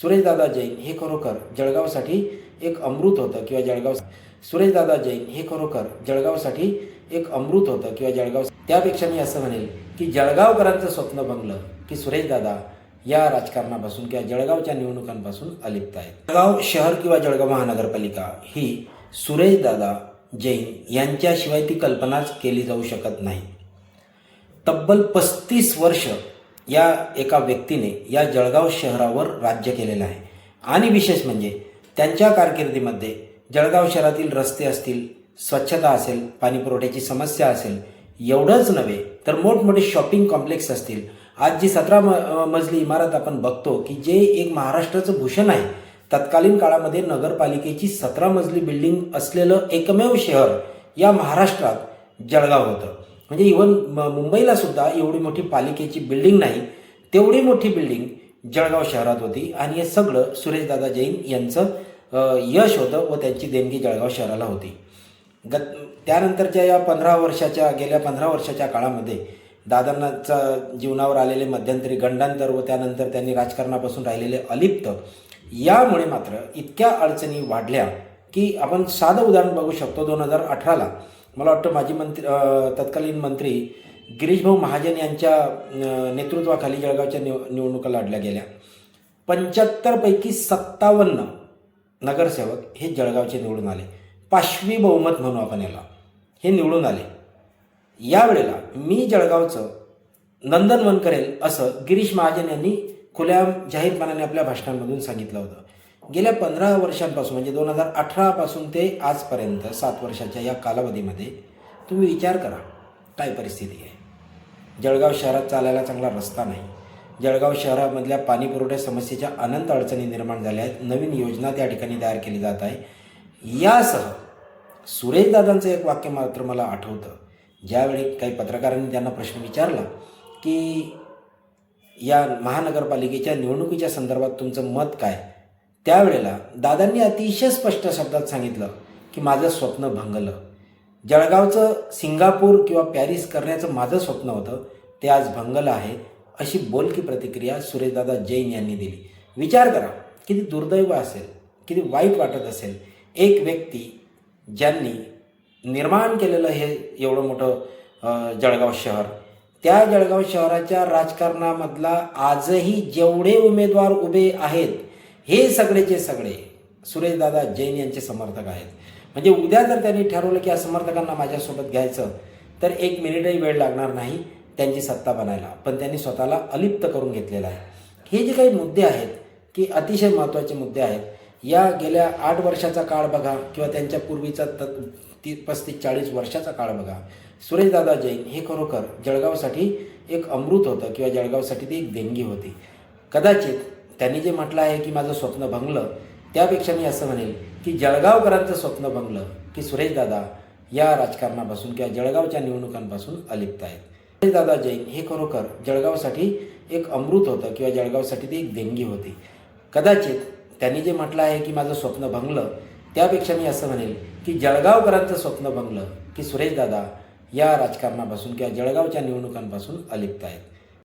सुरेशदादा जैन हे खरोखर जळगावसाठी एक अमृत होतं किंवा जळगाव सुरेशदादा जैन हे खरोखर जळगावसाठी एक अमृत होतं किंवा जळगाव त्यापेक्षा मी असं म्हणेल की जळगावकरांचं स्वप्न भंगलं की सुरेशदादा या राजकारणापासून किंवा जळगावच्या निवडणुकांपासून अलिप्त आहेत. जळगाव शहर किंवा जळगाव महानगरपालिका ही सुरेशदादा जैन यांच्याशिवाय ती कल्पनाच केली जाऊ शकत नाही. तब्बल पस्तीस वर्ष या एका व्यक्तीने या जळगाव शहरावर राज्य केलेलं आहे. आणि विशेष म्हणजे त्यांच्या कारकिर्दीमध्ये जळगाव शहरातील रस्ते असतील स्वच्छता असेल पाणी पुरवठ्याची समस्या असेल एवढंच नव्हे तर मोठमोठे शॉपिंग कॉम्प्लेक्स असतील. आज जी सतरा म मजली इमारत आपण बघतो की जे एक महाराष्ट्राचं भूषण आहे तत्कालीन काळामध्ये नगरपालिकेची सतरा मजली बिल्डिंग असलेलं एकमेव शहर या महाराष्ट्रात जळगाव होतं. म्हणजे इवन मुंबईला सुद्धा एवढी मोठी पालिकेची बिल्डिंग नाही तेवढी मोठी बिल्डिंग जळगाव शहरात होती. आणि हे सगळं सुरेशदादा जैन यांचं यश होतं व त्यांची देणगी जळगाव शहराला होती. गत त्यानंतरच्या या पंधरा वर्षाच्या गेल्या पंधरा वर्षाच्या काळामध्ये दादांनाचा जीवनावर आलेले मध्यंतरी गंडांतर व त्यानंतर त्यांनी राजकारणापासून राहिलेले अलिप्त यामुळे मात्र इतक्या अडचणी वाढल्या की आपण साधं उदाहरण बघू शकतो दोन हजार अठराला. मला वाटतं माजी मंत्री तत्कालीन मंत्री गिरीशभाऊ महाजन यांच्या नेतृत्वाखाली जळगावच्या निव निवडणुका लढल्या गेल्या. पंच्याहत्तरपैकी सत्तावन्न नगरसेवक हे जळगावचे निवडून आले. पाशवी बहुमत म्हणू आपण याला. हे निवडून आले. यावेळेला मी जळगावचं नंदनवन करेल असं गिरीश महाजन यांनी खुल्या जाहीरपणाने आपल्या भाषणांमधून सांगितलं होतं. गेल्या पंधरा वर्षांपासून म्हणजे दोन हजार अठरापासून ते आजपर्यंत सात वर्षाच्या या कालावधीमध्ये तुम्ही विचार करा काय परिस्थिती आहे? जळगाव शहरात चालायला चांगला रस्ता नाही. जळगाव शहरामधल्या पाणीपुरवठ्या समस्येच्या अनंत अडचणी निर्माण झाल्या आहेत. नवीन योजना त्या ठिकाणी तयार केली जात आहे. यासह सुरेशदादांचं एक वाक्य मात्र मला आठवतं. ज्यावेळी काही पत्रकारांनी त्यांना प्रश्न विचारला की या महानगरपालिकेच्या निवडणुकीच्या संदर्भात तुमचं मत काय? त्यावेळेला दादांनी अतिशय स्पष्ट शब्दात सांगितलं की माझं स्वप्न भंगलं. जळगावचं सिंगापूर किंवा पॅरिस करण्याचं माझं स्वप्न होतं ते आज भंगलं आहे अशी बोलकी प्रतिक्रिया सुरेशदादा जैन यांनी दिली. विचार करा किती दुर्दैव असेल किती वाईट वाटत असेल एक व्यक्ती ज्यांनी निर्माण केलेलं हे एवढं मोठं जळगाव शहर त्या जळगाव शहराच्या राजकारणामधला आजही जेवढे उमेदवार उभे आहेत हे सगळेचे सगळे सुरेशदादा जैन यांचे समर्थक आहेत. म्हणजे उद्या जर त्यांनी ठरवलं की या समर्थकांना माझ्यासोबत घ्यायचं तर एक मिनिटही वेळ लागणार नाही त्यांची सत्ता बनायला. पण त्यांनी स्वतःला अलिप्त करून घेतलेलं आहे. हे जे काही मुद्दे आहेत की अतिशय महत्त्वाचे मुद्दे आहेत या गेल्या आठ वर्षाचा काळ बघा किंवा त्यांच्या पूर्वीचा त ती पस्तीस चाळीस वर्षाचा काळ बघा. सुरेशदादा जैन हे खरोखर जळगावसाठी एक अमृत होतं किंवा जळगावसाठी ती एक देणगी होती. कदाचित त्यांनी जे म्हटलं आहे की माझं स्वप्न भंगलं त्यापेक्षा मी असं म्हणेल की जळगावकरांचं स्वप्न भंगलं की सुरेशदादा या राजकारणापासून किंवा जळगावच्या निवडणुकांपासून अलिप्त आहेत. सुरेशदादा जैन हे खरोखर जळगावसाठी एक अमृत होतं किंवा जळगावसाठी ती एक देणगी होती. कदाचित त्यांनी जे म्हटलं आहे की माझं स्वप्न भंगलं त्यापेक्षा मी असं म्हणेल की जळगावकरांचं स्वप्न भंगलं की सुरेशदादा या राजकारणापासून किंवा जळगावच्या निवडणुकांपासून अलिप्त आहेत.